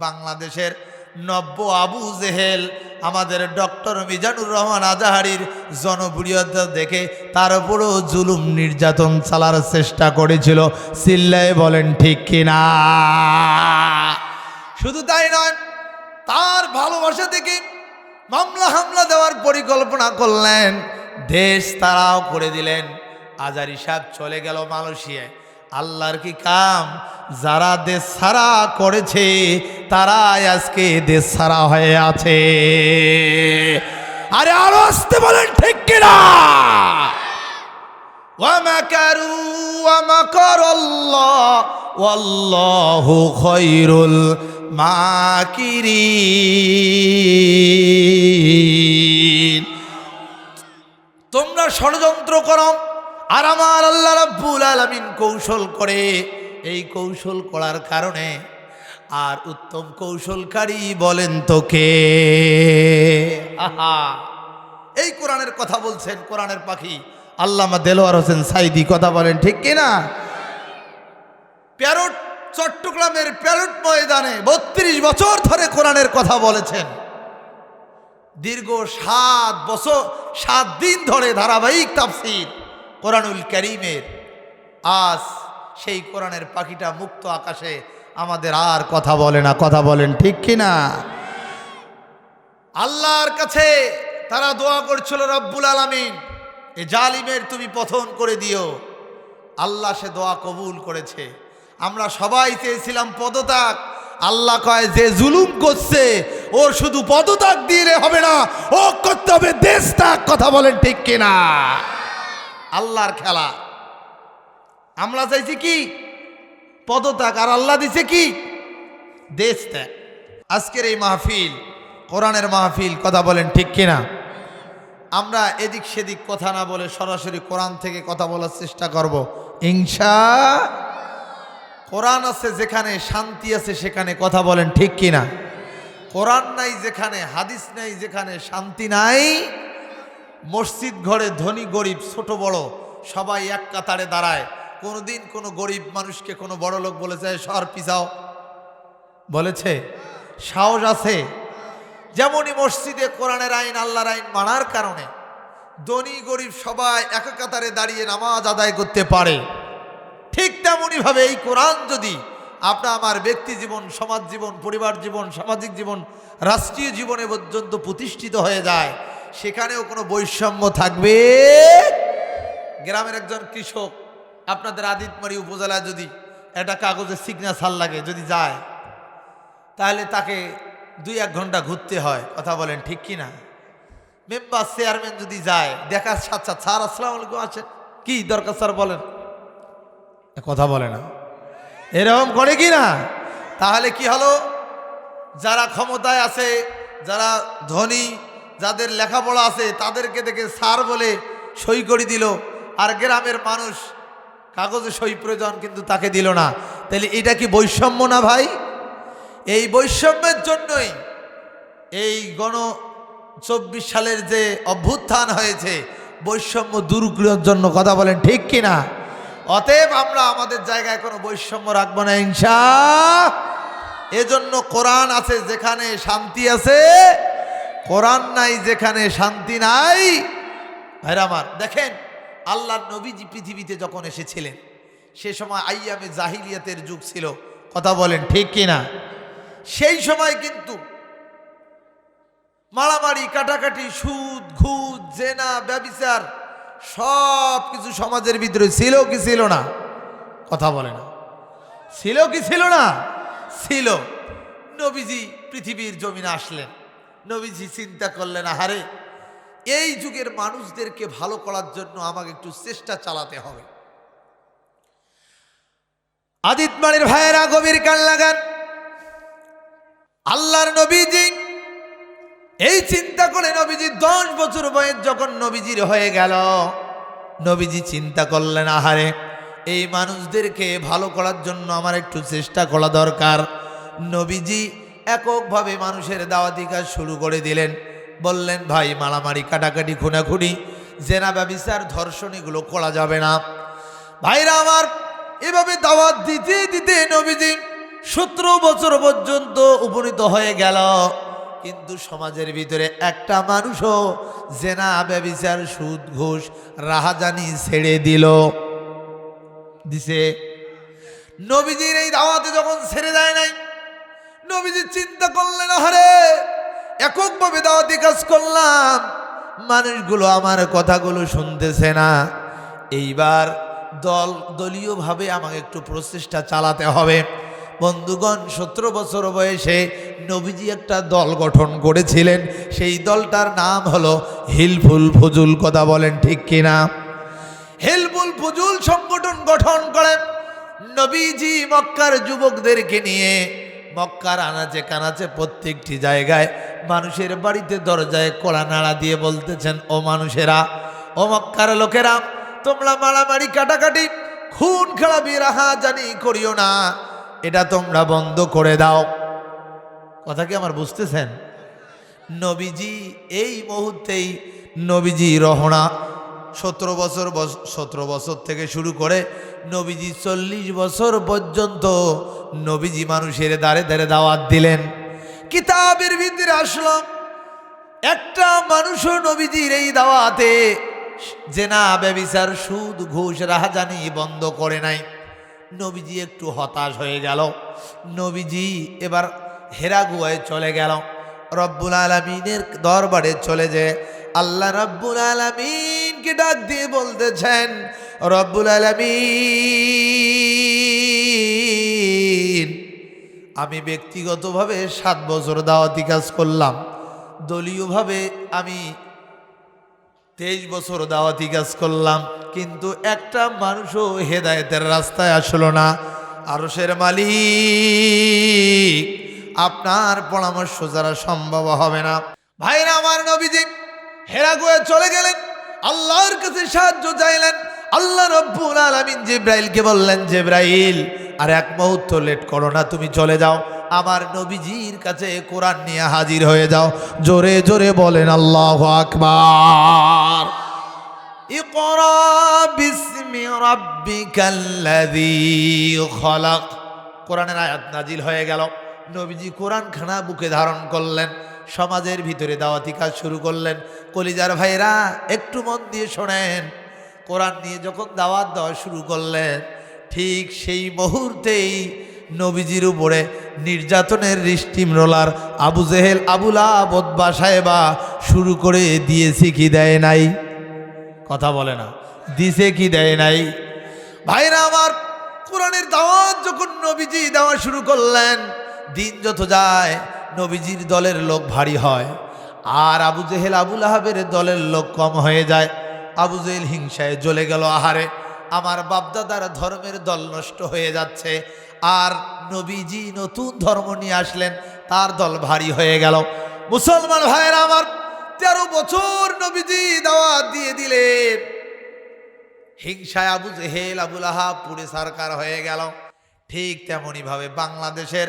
বাংলাদেশের নব্য আবু জেহেল, আমাদের ডক্টর মিজানুর রহমান আজাহারির জনপ্রিয়তা দেখে তার উপরও জুলুম নির্যাতন চালার চেষ্টা করেছিল। সিল্লায় বলেন, ঠিক কিনা? শুধু তাই নয়, তার ভালোবাসা থেকে মামলা হামলা দেওয়ার পরিকল্পনা করলেন। দেশ তারাও করে দিলেন। আজারি সাহেব চলে গেল মালয়েশিয়ায়। আল্লাহর কি কাম? যারা দেশ সারা করেছে, তারাই আজকে দেশ সারা হয়ে আছে। আরে আরও আসতে বলেন, ঠিক কিনা? মাকিরি তোমরা ষড়যন্ত্র করো। আর আমার আল্লাহ রাব্বুল আলামিন কৌশল করে। এই কৌশল করার কারণে আর উত্তম কৌশলকারী বলেন তোকে আহা! এই কোরআনের কথা বলছেন কোরআনের পাখি। আল্লামা দেলোয়ার হোসেন সাইদি, কথা বলেন ঠিক কিনা প্যারট চট্টগ্রামের প্যারট ময়দানে বত্রিশ বছর ধরে কোরআনের কথা বলেছেন। দীর্ঘ সাত বছর, সাত দিন ধরে ধারাবাহিক তাফসির। কোরআনুল করিমের আজ সেই কোরআনের পাখিটা মুক্ত আকাশে আমাদের আর কথা বলে না। কথা বলেন ঠিক কিনা আল্লাহর কাছে তারা দোয়া করছিল, রব্বুল আলামিন, এ জালিমের তুমি পথন করে দিও। আল্লাহ সে দোয়া কবুল করেছে। আমরা সবাই চেয়েছিলাম পদত্যাগ। আল্লাহ কয়, যে জুলুম করছে ওর শুধু পদত্যাগ দিলে হবে না, ও করতে হবে দেশ কথা বলেন ঠিক কিনা আল্লাহর খেলা। আমরা চাইছি কি? পদত্যাগ। আর আল্লাহ দিছে কি? দেশ ত্যাগ। আজকের এই মাহফিল, কোরআনের মাহফিল, কথা বলেন ঠিক কিনা? আমরা এদিক সেদিক কথা না বলে সরাসরি কোরআন থেকে কথা বলার চেষ্টা করব। ইনশা কোরআন আছে যেখানে শান্তি আছে সেখানে কথা বলেন ঠিক কিনা? কোরআন নাই যেখানে, হাদিস নাই যেখানে, শান্তি নাই মসজিদ ঘরে ধনী, গরিব, ছোট, বড়, সবাই এক কাতারে দাঁড়ায়। কোনোদিন কোনো গরিব মানুষকে কোনো বড় লোক বলেছে সর পিছাও। বলেছে, সাহস আছে। যেমনই মসজিদে কোরআনের আইন, আল্লাহর আইন মানার কারণে ধনী, গরিব সবাই এক কাতারে দাঁড়িয়ে নামাজ আদায় করতে পারে। ঠিক তেমনইভাবে এই কোরআন যদি আপনার আমার ব্যক্তি জীবন, সমাজ জীবন, পরিবার জীবন, সামাজিক জীবন, রাষ্ট্রীয় জীবনে পর্যন্ত প্রতিষ্ঠিত হয়ে যায় সেখানেও কোনো বৈষম্য থাকবে? গ্রামের একজন কৃষক, আপনাদের আদিতমারি উপজেলায় যদি একটা কাগজের সিগনেচার লাগে, যদি যায়, তাহলে তাকে দুই এক ঘণ্টা ঘুরতে হয়, কথা বলেন ঠিক কি না? মেম্বার চেয়ারম্যান যদি যায় সাথে সাথে, স্যার, আসসালাম আলাইকুম, আছেন? কি দরকার, স্যার, বলেন। কথা বলে না। এরকম করে কি না? তাহলে কি হলো? যারা ক্ষমতায় আছে, যারা ধনী যাদের লেখাপড়া আছে তাদেরকে দেখে স্যার বলে সই করে দিল। আর গ্রামের মানুষ কাগজে সই প্রয়োজন কিন্তু তাকে দিল না। তাহলে এটা কি বৈষম্য না ভাই? এই বৈষম্যের জন্যই এই গণ চব্বিশ সালের যে অভ্যুত্থান হয়েছে, বৈষম্য দূর করার জন্য কথা বলেন ঠিক কিনা অতএব আমরা আমাদের জায়গায় কোনো বৈষম্য রাখব না ইনশা এজন্য কোরআন আছে যেখানে শান্তি আছে কোরআন নাই, যেখানে শান্তি নাই। ভাইরা আমার, দেখেন আল্লাহ নবীজি পৃথিবীতে যখন এসেছিলেন, সে সময় আইয়ামে জাহিলিয়াতের যুগ ছিল। কথা বলেন ঠিক কিনা? সেই সময় কিন্তু মারামারি, কাটাকাটি, সুদ, ঘুষ, জেনা, ব্যবিচার সব কিছু সমাজের ভিতরে ছিল কি ছিল না? কথা বলে না। ছিল কি ছিল না? ছিল। নবীজি পৃথিবীর জমিনে আসলেন। নবীজি চিন্তা করলেন, আহারে, এই যুগের মানুষদেরকে ভালো করার জন্য আমাকে একটু চেষ্টা চালাতে হবে। আদিতমানের ভাইয়েরা গভীর কান লাগান। আল্লাহর নবীজি এই চিন্তা করে নবীজি দশ বছর বয়স যখন নবীজির হয়ে গেল, নবীজি চিন্তা করলেন, আহারে, এই মানুষদেরকে ভালো করার জন্য আমার একটু চেষ্টা করা দরকার। নবীজি এককভাবে মানুষের দাওয়াতি কাজ শুরু করে দিলেন। বললেন, ভাই মারামারি কাটাকাটি, খুনাখুনি, জেনা ব্যবিচার ধর্ষণ এগুলো করা যাবে না। ভাইরা আমার, এভাবে দাওয়াত দিতে দিতে নবীজি সতেরো বছর পর্যন্ত উপনীত হয়ে গেল। কিন্তু সমাজের ভিতরে একটা মানুষও জেনা ব্যবিচার সুদ, ঘুষ, রাহাজানি ছেড়ে দিল। দিছে। নবীজির এই দাওয়াতে যখন ছেড়ে দেয় নাই নবীজি চিন্তা করলেন আরে এককভাবে দাওয়াতি কাজ করলাম। মানুষগুলো আমার কথাগুলো শুনতেছে না। এইবার দল দলীয়ভাবে আমাকে একটু প্রচেষ্টা চালাতে হবে। বন্ধুগণ, সতেরো বছর বয়সে নবীজি একটা দল গঠন করেছিলেন। সেই দলটার নাম হলো হিলফুল ফজুল, কথা বলেন ঠিক কিনা? হিলফুল ফজুল সংগঠন গঠন করেন নবীজি মক্কার যুবকদেরকে নিয়ে। মক্কার আনাচে কানাচে প্রত্যেকটি জায়গায় মানুষের বাড়িতে দরজায় কড়া নাড়া দিয়ে বলতেছেন, ও মানুষেরা, ও মক্কার লোকেরা, তোমরা মারামারি কাটাকাটি, খুন খেলাবি রাহা জানি করিও না। এটা তোমরা বন্ধ করে দাও। কথা কি আমার বুঝতেছেন? নবীজি, এই মুহূর্তেই নবীজি রহনা সতেরো বছর সতেরো বছর থেকে শুরু করে নবীজি চল্লিশ বছর পর্যন্ত নবীজি মানুষের দাঁড়ে দাঁড়ে দাওয়াত দিলেন। কিতাবের ভিতরে আসলাম একটা মানুষও নবীজির এই দাওয়াতে জেনা ব্যবিচার, সুদ, ঘুষ, রাহাজানি বন্ধ করে নাই। নবীজি একটু হতাশ হয়ে গেল। নবীজি এবার হেরাগুয়ায় চলে গেল। রব্বুল আলমিনের দরবারে চলে যে আল্লাহ রব্বুল আলমিনকে ডাক দিয়ে বলতেছেন, রব্বুল আলমিন, আমি ব্যক্তিগতভাবে সাত বছর দাওয়াতি কাজ করলাম। দলীয়ভাবে আমি তেইশ বছর দাওয়াতি কাজ করলাম, কিন্তু একটা মানুষও হেদায়েতের রাস্তায় আসলো না। আরসের মালিক, আপনার পরামর্শ যারা সম্ভব হবে না। ভাইরা, আমার নবীজি হেরাগুয়ে চলে গেলেন, আল্লাহর কাছে সাহায্য চাইলেন, আল্লাহ রব্বুল আলামিন জিব্রাইলকে বললেন, জিব্রাইল, আর এক মুহূর্ত লেট করো না, তুমি চলে যাও। আমার নবীজির কাছে কোরআন নিয়ে হাজির হয়ে যাও। জোরে জোরে বলেন, আল্লাহ আকবার। কোরআনের আয়াত নাজিল হয়ে গেল। নবীজি কোরআন খানা বুকে ধারণ করলেন। সমাজের ভিতরে দাওয়াতি কাজ শুরু করলেন। কলিজার ভাইরা একটু মন দিয়ে শোনেন। কোরআন নিয়ে যখন দাওয়াত দেওয়া শুরু করলেন, ঠিক সেই মুহূর্তেই নবীজির উপরে নির্যাতনের রিস্টিম রোলার আবু জেহেল আবুলা বদবা সাহেবা শুরু করে দিয়েছে কি দেয় নাই? কথা বলে না। দিছে কি দেয় নাই? ভাইরা আমার, কোরআনের দাওয়াত যখন নবীজি দেওয়া শুরু করলেন, দিন যত যায় নবীজির দলের লোক ভারী হয়, আর আবু জেহেল আবুল আহাবের দলের লোক কম হয়ে যায়। আবু জেহেল হিংসায় জ্বলে গেল আহারে, আমার বাপদাদার ধর্মের দল নষ্ট হয়ে যাচ্ছে, আর নবীজি নতুন ধর্ম নিয়ে আসলেন, তার দল ভারী হয়ে গেল। মুসলমান ভাইয়েরা আমার, তেরো বছর নবীজি দাওয়াত দিয়ে দিলেন। হিংসায় আবু জেহেল আবুল আহাব পুরে সরকার হয়ে গেল। ঠিক তেমনইভাবে বাংলাদেশের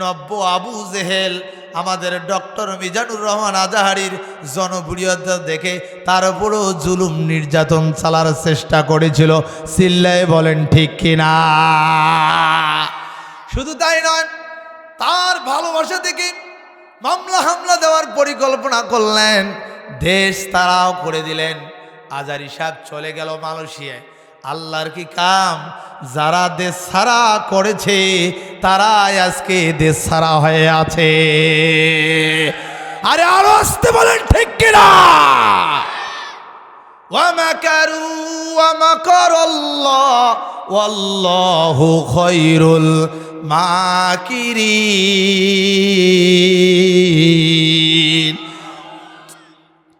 নব্য আবু জেহেল, আমাদের ডক্টর মিজানুর রহমান আজাহারির জনপ্রিয়তা দেখে তার উপরও জুলুম নির্যাতন চালার চেষ্টা করেছিল। সিল্লায় বলেন, ঠিক কিনা শুধু তাই নয়, তার ভালোবাসা থেকে মামলা হামলা দেওয়ার পরিকল্পনা করলেন। দেশ তারাও করে দিলেন। আজারি সাহেব চলে গেল মালয়েশিয়ায়। আল্লাহর কি কাম? যারা দেশ সারা করেছে তারা আজকে দেশ সারা হয়ে আছে। আরে আরও আসতে বলেন, ঠিক কিনা? খৈরুল মাকিরি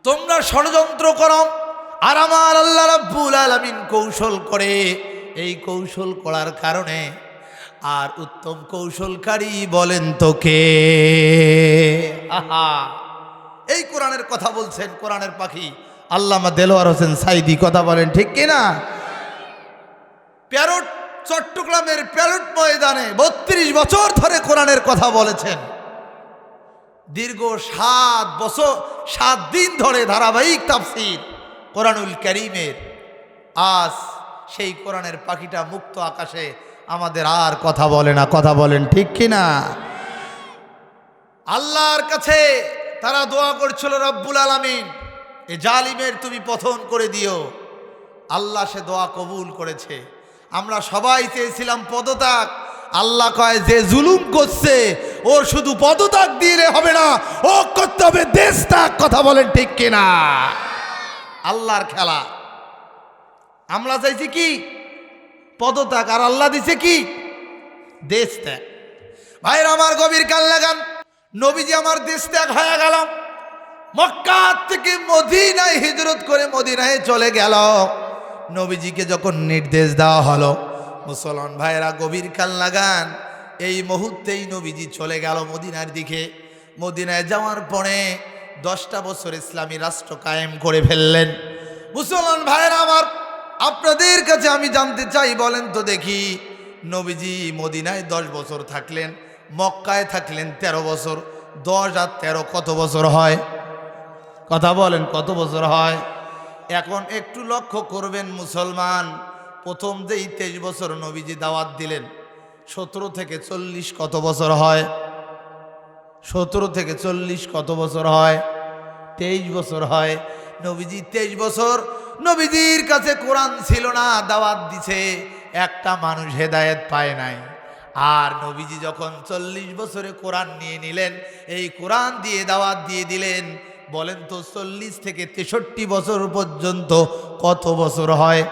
তোমরা ষড়যন্ত্র করো। আর আমার আল্লাহ রাব্বুল আলামিন কৌশল করে। এই কৌশল করার কারণে আর উত্তম কৌশলকারী বলেন তোকে আহা! এই কোরআনের কথা বলছেন কোরআনের পাখি। আল্লামা দেলোয়ার হোসেন সাইদি কথা বলেন ঠিক কিনা? প্যারট চট্টগ্রামের প্যারট ময়দানে বত্রিশ বছর ধরে কোরআনের কথা বলেছেন। দীর্ঘ সাত বছর, সাত দিন ধরে ধারাবাহিক তাফসির। কোরআনুল করিমের আজ সেই কোরআনের পাখিটা মুক্ত আকাশে আমাদের আর কথা বলে না। কথা বলেন ঠিক কি না? আল্লাহর কাছে তারা দোয়া করছিল, রব্বুল আলামিন, এ জালিমের তুমি পথন করে দিও। আল্লাহ সে দোয়া কবুল করেছে। আমরা সবাই চেয়েছিলাম পদত্যাগ। আল্লাহ কয়, যে জুলুম করছে ওর শুধু পদত্যাগ দিলে হবে না, ও করতে হবে দেশ কথা বলেন ঠিক কিনা আল্লাহর খেলা। আমরা চাইছি কি? পদত্যাগ। আর আল্লাহ দিছে কি? দেশ ত্যাগ। ভাইর আমার গভীর কাল লাগান। নবীজি আমার দেশ ত্যাগ হয়ে গেল মক্কা থেকে মদিনায় হিজরত করে মদিনায় চলে গেল। নবীজিকে যখন নির্দেশ দেওয়া হলো, মুসলমান ভাইয়েরা গভীর কাল লাগান। এই মুহূর্তেই নবীজি চলে গেল মদিনার দিকে। মদিনায় যাওয়ার পরে দশটা বছর ইসলামী রাষ্ট্র কায়েম করে ফেললেন। মুসলমান ভাইয়েরা আমার, আপনাদের কাছে আমি জানতে চাই বলেন তো দেখি, নবীজি মদিনায় দশ বছর থাকলেন, মক্কায় থাকলেন ১৩ বছর, দশ আর তেরো কত বছর হয়? কথা বলেন, কত বছর হয়? এখন একটু লক্ষ্য করবেন মুসলমান, প্রথম যেই তেইশ বছর নবীজি দাওয়াত দিলেন, সতেরো থেকে চল্লিশ কত বছর হয়? সতেরো থেকে চল্লিশ কত বছর হয়? তেইশ বছর হয়। নবীজি তেইশ বছর। নবীজির কাছে কোরআন ছিল না, দাওয়াত দিছে। একটা মানুষ হেদায়েত পায় নাই। আর নবীজি যখন চল্লিশ বছরে কোরআন নিয়ে নিলেন, এই কোরআন দিয়ে দাওয়াত দিয়ে দিলেন, বলেন তো চল্লিশ থেকে তেষট্টি বছর পর্যন্ত কত বছর হয়?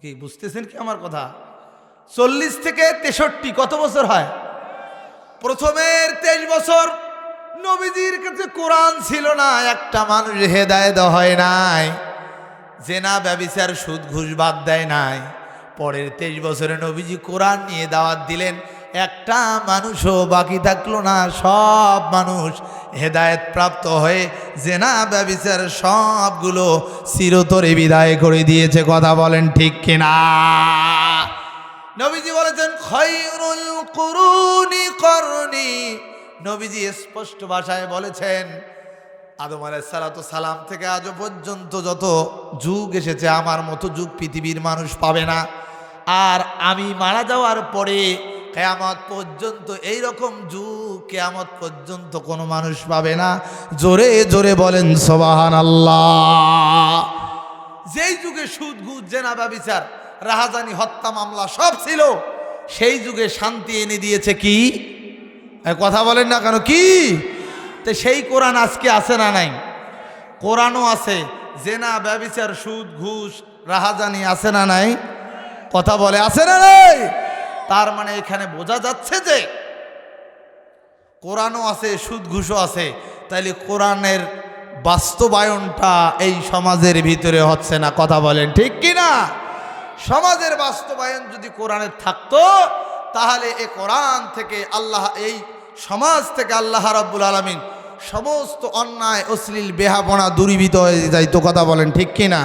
কি, বুঝতেছেন কি আমার কথা? চল্লিশ থেকে তেষট্টি কত বছর হয়? প্রথমের তেইশ বছর নবীজির কাছে কোরআন ছিল না, একটা মানুষ হেদায়ত হয় নাই, জেনা, ব্যবিচার, সুদ, ঘুষ বাদ দেয় নাই। পরের তেইশ বছরে নবীজি কোরআন নিয়ে দাওয়াত দিলেন, একটা মানুষও বাকি থাকল না, সব মানুষ হেদায়েত প্রাপ্ত হয়ে জেনা, ব্যবিচার সবগুলো চিরতরে বিদায় করে দিয়েছে, কথা বলেন ঠিক কিনা? নবীজি বলেছেন খৈরুল কুরুনি করনি। নবীজি স্পষ্ট ভাষায় বলেছেন, আদম আলাইসালাতু সালাম থেকে আজও পর্যন্ত যত যুগ এসেছে, আমার মতো যুগ পৃথিবীর মানুষ পাবে না। আর আমি মারা যাওয়ার পরে কেয়ামত পর্যন্ত এই রকম যুগ কেয়ামত পর্যন্ত কোনো মানুষ পাবে না। জোরে জোরে বলেন সোবাহান আল্লাহ যেই যুগে সুদ, ঘুষ, জেনা, ব্যবিচার, রাহাজানি, হত্যা, মামলা সব ছিল সেই যুগে শান্তি এনে দিয়েছে কি? কথা বলেন না কেন, কি? তো সেই কোরআন আজকে আছে না নাই? কোরআনও আছে, জেনা, ব্যবিচার, সুদ, ঘুষ, রাহাজানি আছে না নাই? কথা বলে আছে না নাই? তার মানে এখানে বোঝা যাচ্ছে যে কোরআনও আছে, সুদ, ঘুষও আছে, তাইলে কোরআনের বাস্তবায়নটা এই সমাজের ভিতরে হচ্ছে না, কথা বলেন ঠিক কি না সমাজের বাস্তবায়ন যদি কোরআনের থাকতো, তাহলে এ কোরআন থেকে আল্লাহ, এই সমাজ থেকে আল্লাহ রাব্বুল আলমিন সমস্ত অন্যায়, অশ্লীল, বেহাপনা দূরীভূত হয়ে যাইতো। কথা বলেন ঠিক কি না